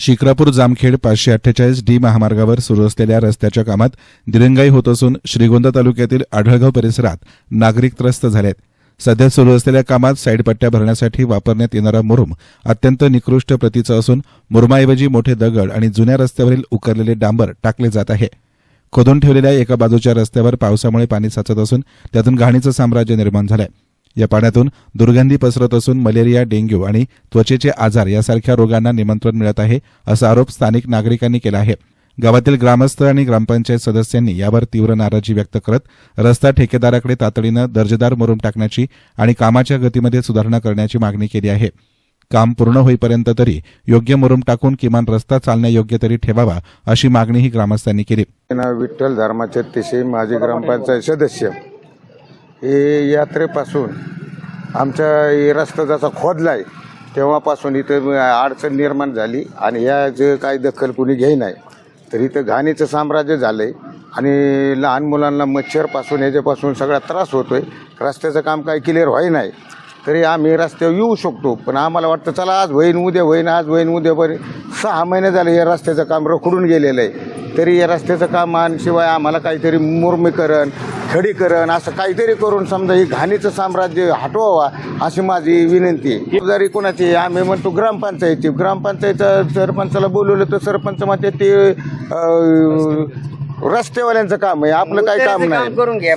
शिक्रापूर जामखेड पाचशे अठ्ठेचाळीस डी महामार्गावर सुरू असलेल्या रस्त्याच्या कामात दिरंगाई होत असून श्रीगोंदा तालुक्यातील आढळगाव परिसरात नागरिक त्रस्त झालेत. सध्या सुरू असलेल्या कामात साईडपट्ट्या भरण्यासाठी वापरण्यात येणारा मुरुम अत्यंत निकृष्ट प्रतीचा असून मुरुमाऐवजी मोठे दगड आणि जुन्या रस्त्यावरील उकरलेले डांबर टाकले जात आहे. खोदून ठेवलेल्या एका बाजूच्या रस्त्यावर पावसामुळे पाणी साचत असून त्यातून घाणीचं साम्राज्य निर्माण झालंय. या पाण्यातून दुर्गंधी पसरत असून मलेरिया डेंग्यू आणि त्वचेचे आजार यासारख्या रोगांना निमंत्रण मिळत आहे असा आरोप स्थानिक नागरिकांनी केला आहे. गावातील ग्रामस्थ आणि ग्रामपंचायत सदस्यांनी यावर तीव्र नाराजी व्यक्त करत रस्ता ठेकेदाराकडे तातडीनं दर्जेदार मुरुम टाकण्याची आणि कामाच्या गतीमध्ये सुधारणा करण्याची मागणी केली आहे. काम पूर्ण होईपर्यंत तरी योग्य मुरुम टाकून किमान रस्ता चालण्यायोग्य तरी ठेवावा अशी मागणीही ग्रामस्थांनी केली. विठ्ठल धर्माचे माजी ग्रामपंचायत सदस्य. हे यात्रेपासून आमचा हे रस्ता जसा खोदला आहे तेव्हापासून इथं अडचण निर्माण झाली आणि याचं काही दखल कुणी नाही तर इथं घाणीचं साम्राज्य झालं आहे आणि लहान मुलांना मच्छरपासून ह्याच्यापासून सगळा त्रास होतो आहे रस्त्याचं काम काही क्लिअर व्हाय नाही. तरी आम्ही रस्त्यावर येऊ शकतो पण आम्हाला वाटतं चला आज होईन उद्या होईन आज होईन उद्या बरे सहा महिने झाले या रस्त्याचं काम रखडून गेलेलं आहे. तरी या रस्त्याचं काम आणि शिवाय आम्हाला काहीतरी मुर्मीकरण खडीकरण असं काहीतरी करून समजा ही घाणीचं साम्राज्य हटवावा अशी माझी विनंती आहे. जबाबदारी कोणाची आहे? आम्ही म्हणतो ग्रामपंचायती ग्रामपंचायत सरपंचाला बोलवलं तर सरपंच म्हणते ते अं, रस्त्यावाल्यांचं काम आहे. आपलं काय काम नाही.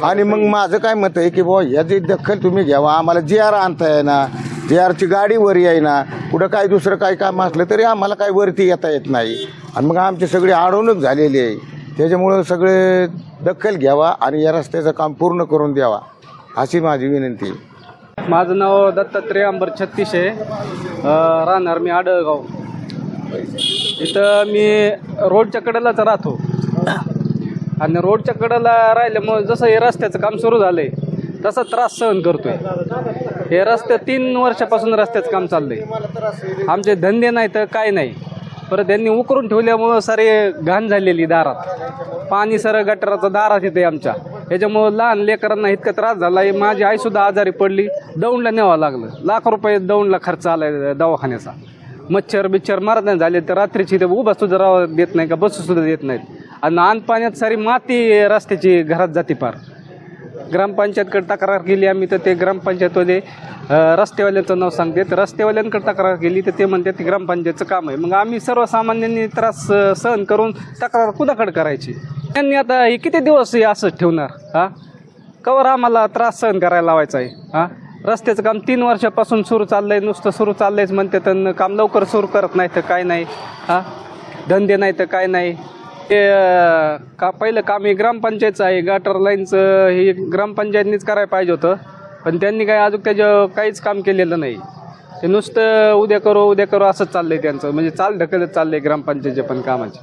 आणि मग माझं काय मत आहे की बुवा याची दखल तुम्ही घ्यावा. आम्हाला जी आर आणता येईना. जी आरची गाडी वर येईना. कुठं काय दुसरं काय काम असलं तरी आम्हाला काय वरती येता येत नाही. आणि मग आमची सगळी अडवणूक झालेली आहे. त्याच्यामुळं सगळे दखल घ्यावा आणि या रस्त्याचं काम पूर्ण करून द्यावा अशी माझी विनंती आहे. माझं नाव दत्तात्रय अंबर छत्तीस आहे. राहणार मी आडळगाव इथं मी रोडच्या कडेलाच राहतो. आणि रोडच्या कडेला राहिल्यामुळे जसं हे रस्त्याचं काम सुरू झालंय तसा त्रास सहन करतोय. हे रस्ते तीन वर्षापासून रस्त्याचं काम चाललंय. आमचे धंदे नाही तर काय नाही. परत त्यांनी उकरून ठेवल्यामुळं सारे घाण झालेली दारात. पाणी सर गटाराचं दारात येते आमच्या. याच्यामुळं लहान लेकरांना इतका त्रास झाला आहे माझी आईसुद्धा आजारी पडली. दौंडला न्यावं लागलं. लाख रुपये दौंडला खर्च आलाय दवाखान्याचा. मच्छर बिच्छर मारत नाही झाले तर रात्रीची ते उभा सुद्धा राहा देत नाही का? बसू सुद्धा देत नाहीत. आणि आण पाण्यात सारी माती रस्त्याची घरात जाते पार. ग्रामपंचायतकडे तक्रार केली आम्ही तर ते ग्रामपंचायतमध्ये रस्तेवाल्यांचं नाव सांगते तर रस्तेवाल्यांकडे तक्रार केली तर ते म्हणतात ते ग्रामपंचायतचं काम आहे. मग आम्ही सर्वसामान्यांनी त्रास सहन करून तक्रार कुणाकडे करायची? त्यांनी आता हे किती दिवस हे असंच ठेवणार? हां? कवर आम्हाला त्रास सहन करायला लावायचा आहे. हां? रस्त्याचं काम तीन वर्षापासून सुरू चाललंय नुसतं सुरू चाललंयच म्हणते तर काम लवकर सुरू करत नाही तर काय नाही. हां? धंदे नाही तर काय नाही. ते का पहिलं काम हे ग्रामपंचायतचं आहे. गटर लाईनचं हे ग्रामपंचायतनीच करायला पाहिजे होतं. पण त्यांनी काय अजून त्याचं काहीच काम केलेलं नाही. ते नुसतं उद्या करू उद्या करू असंच चाललंय त्यांचं. म्हणजे चाल ढकलत चाललंय ग्रामपंचायतच्या पण कामाचे.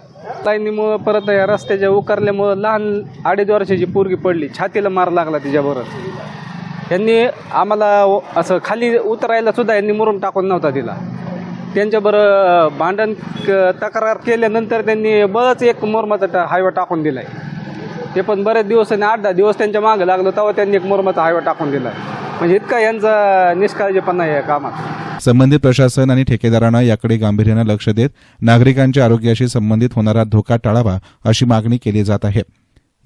लाईनीमुळं परत या रस्त्याच्या उकारल्यामुळं लहान अडीच वर्षाची पोरगी पडली. छातीला मार लागला तिच्याबरोबर. यांनी आम्हाला असं खाली उतरायला सुद्धा यांनी मुरून टाकून नव्हता तिला त्यांच्याबरोबर भांडण क- तक्रार केल्यानंतर त्यांनी बरंच एक मोरमाचा टा हायवा टाकून आहे ते पण बरेच दिवस आणि आठ दहा दिवस त्यांच्या मागं लागलं तेव्हा त्यांनी एक मोरमाचा हायवा टाकून दिलाय. म्हणजे इतका यांचा निष्काळजीपणा आहे या कामात. संबंधित प्रशासन आणि ठेकेदारांना याकडे गांभीर्यानं लक्ष देत नागरिकांच्या आरोग्याशी संबंधित होणारा धोका टाळावा अशी मागणी केली जात आहे.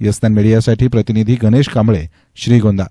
यस्तान मीडियासाठी प्रतिनिधी गणेश कांबळे श्रीगोंदा.